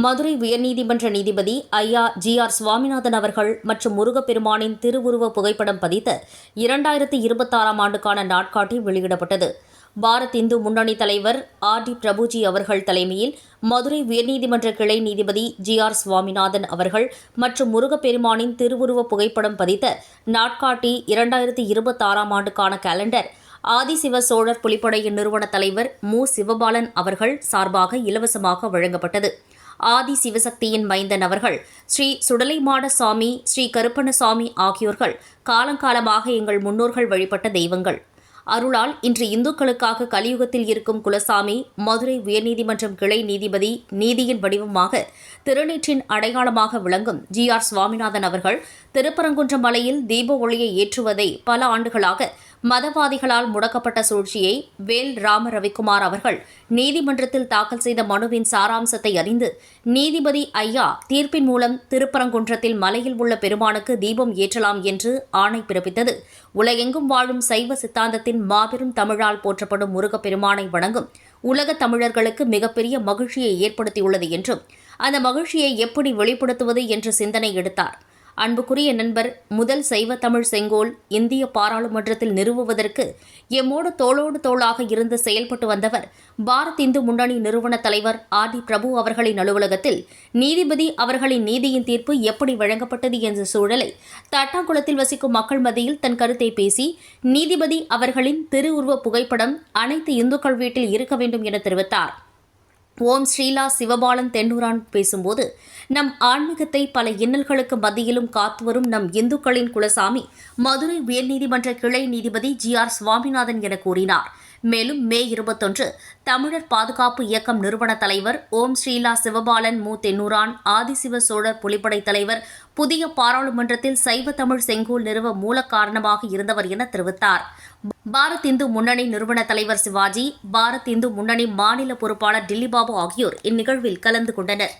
மதுரை உயர்நீதிமன்ற நீதிபதி ஐயா ஜி ஆர் சுவாமிநாதன் அவர்கள் மற்றும் முருகப்பெருமானின் திருவுருவ புகைப்படம் பதித்த இரண்டாயிரத்தி இருபத்தாறாம் ஆண்டுக்கான நாட்காட்டி வெளியிடப்பட்டது. பாரத் இந்து முன்னணி தலைவர் ஆர் டி பிரபுஜி அவர்கள் தலைமையில் மதுரை உயர்நீதிமன்ற கிளை நீதிபதி ஜி ஆர் சுவாமிநாதன் அவர்கள் மற்றும் முருகப்பெருமானின் திருவுருவ புகைப்படம் பதித்த நாட்காட்டி இரண்டாயிரத்தி இருபத்தாறாம் ஆண்டுக்கான கேலண்டர் ஆதிசிவ சோழர் புலிப்படையின் நிறுவன தலைவர் மு. சிவபாலன் அவர்கள் சார்பாக இலவசமாக வழங்கப்பட்டது. ஆதி சிவசக்தியின் மைந்தன் அவர்கள் ஸ்ரீ சுடலைமாட சாமி ஸ்ரீ கருப்பணசாமி ஆகியோர்கள் காலங்காலமாக எங்கள் முன்னோர்கள் வழிபட்ட தெய்வங்கள். அருளால் இன்று இந்துக்களுக்காக கலியுகத்தில் இருக்கும் குலசாமி மதுரை உயர்நீதிமன்றம் கிளை நீதிபதி நீதியின் வடிவமாக திருநீற்றின் அடையாளமாக விளங்கும் ஜி ஆர் சுவாமிநாதன் அவர்கள் திருப்பரங்குன்றம் மலையில் தீப ஒளியை ஏற்றுவதை பல ஆண்டுகளாக மதவாதிகளால் முடக்கப்பட்ட சூழ்ச்சியை வேல் ராம ரவிக்குமார் அவர்கள் நீதிமன்றத்தில் தாக்கல் செய்த மனுவின் சாராம்சத்தை அறிந்து நீதிபதி ஐயா தீர்ப்பின் மூலம் திருப்பரங்குன்றத்தில் மலையில் உள்ள பெருமானுக்கு தீபம் ஏற்றலாம் என்று ஆணை பிறப்பித்தது. உலகெங்கும் வாழும் சைவ சித்தாந்தத்தின் மாபெரும் தமிழால் போற்றப்படும் முருகப்பெருமானை வணங்கும் உலக தமிழர்களுக்கு மிகப்பெரிய மகிழ்ச்சியை ஏற்படுத்தியுள்ளது என்றும் அந்த மகிழ்ச்சியை எப்படி வெளிப்படுத்துவது என்ற சிந்தனை எடுத்தார். அன்புக்குரிய நண்பர் முதல் சைவ தமிழ் செங்கோல் இந்திய பாராளுமன்றத்தில் நிறுவுவதற்கு எம்மோடு தோளோடு தோளாக இருந்து செயல்பட்டு வந்தவர் பாரத் இந்து முன்னணி நிறுவன தலைவர் ஆர் டி பிரபு அவர்களின் அலுவலகத்தில் நீதிபதி அவர்களின் நீதியின் தீர்ப்பு எப்படி வழங்கப்பட்டது என்ற சூழலை தட்டாங்குளத்தில் வசிக்கும் மக்கள் மத்தியில் தன் கருத்தை பேசி நீதிபதி அவர்களின் திருவுருவ புகைப்படம் அனைத்து இந்துக்கள் வீட்டில் இருக்க வேண்டும் என தெரிவித்தார். ஓம் ஸ்ரீலா சிவபாலன் தென்னூரான் பேசும்போது நம் ஆன்மீகத்தை பல இன்னல்களுக்கு மத்தியிலும் காத்து வரும் நம் இந்துக்களின் குலசாமி மதுரை உயர்நீதிமன்ற கிளை நீதிபதி ஜி ஆர் சுவாமிநாதன் என கூறினார். மேலும் மே இருபத்தொன்று தமிழர் பாதுகாப்பு இயக்கம் நிறுவன தலைவர் ஓம் ஸ்ரீலா சிவபாலன் மு. தென்னூரான் ஆதிசிவ சோழர் புலிப்படை தலைவர் புதிய பாராளுமன்றத்தில் சைவ தமிழ் செங்கோல் நிறுவ மூல காரணமாக இருந்தவர் என தெரிவித்தார். பாரத் இந்து முன்னணி நிறுவன தலைவர் சிவாஜி பாரத் இந்து முன்னணி மாநில பொறுப்பாளர் டில்லிபாபு ஆகியோர் இந்நிகழ்வில் கலந்து கொண்டனர்.